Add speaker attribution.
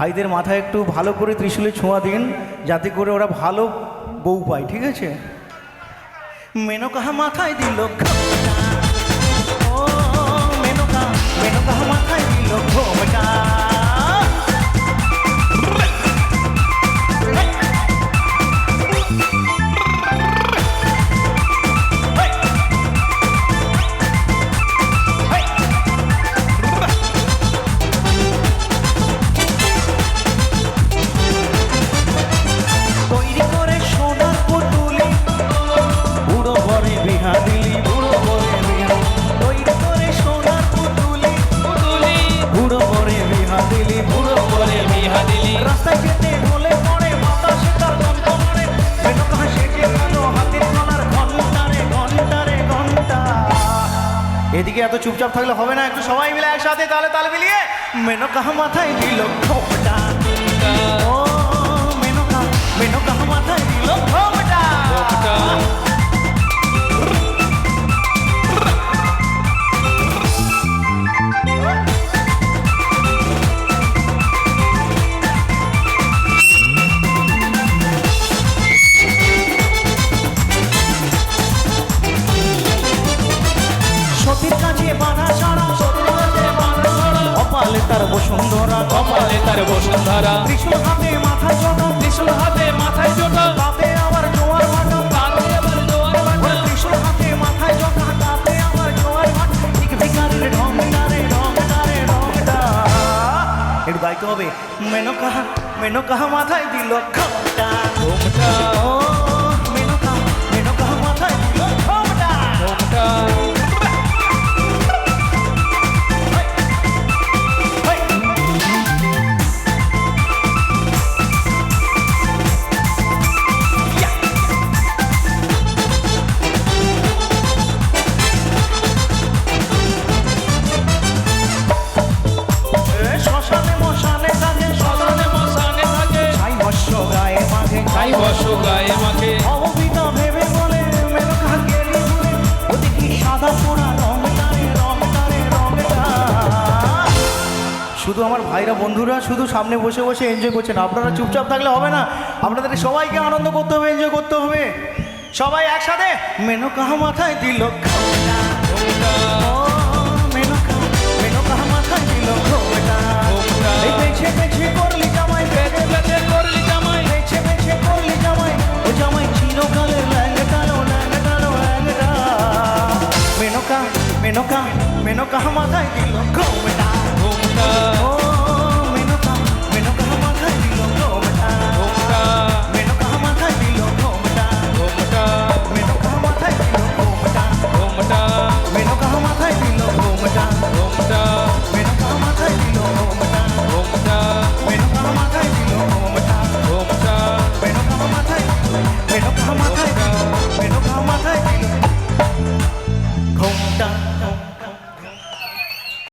Speaker 1: ভাইদের মাথায় একটু ভালো করে ত্রিশূলে ছোঁয়া দিন, যাতে করে ওরা ভালো বউ পায়, ঠিক আছে মেনকা মাথায় দিল মেনকা মেনকা মাথায় দিল ঘোমটা। এদিকে এত চুপচাপ থাকলে হবে না, একটু সবাই মিলে একসাথে তাহলে তাল মিলিয়ে। মেনকা মাথায় দিল সতীর কাছে বাধা ছাড়া কপালে তার বসুন্ধরা।
Speaker 2: কপালে তার বসুন্ধরা।
Speaker 1: ত্রিশূল হাতে মাথা জোটা
Speaker 2: ত্রিশূল হাতে মাথায় জোটা
Speaker 1: তাতে আবার জোয়ার ভাটা।
Speaker 2: তাতে আবার জোয়ার ভাটা।
Speaker 1: ত্রিশূল হাতে মাথায় জোটা তাতে আবার জোয়ার ভাটা। ঠিক ভিকারির গাইতে হবে মেনকা মেনকা মাথায় দিল ঘোমটা গায়ে মাখে ভেবে বলে শুধু আমার ভাইরা বন্ধুরা, শুধু সামনে বসে বসে এনজয় করছেন। আপনারা চুপচাপ থাকলে হবে না। আপনাদের সবাইকে আনন্দ করতে হবে এনজয় করতে হবে। সবাই একসাথে মেনকা মাথায় দিল? মেনকা মেনকা মাথায় দিল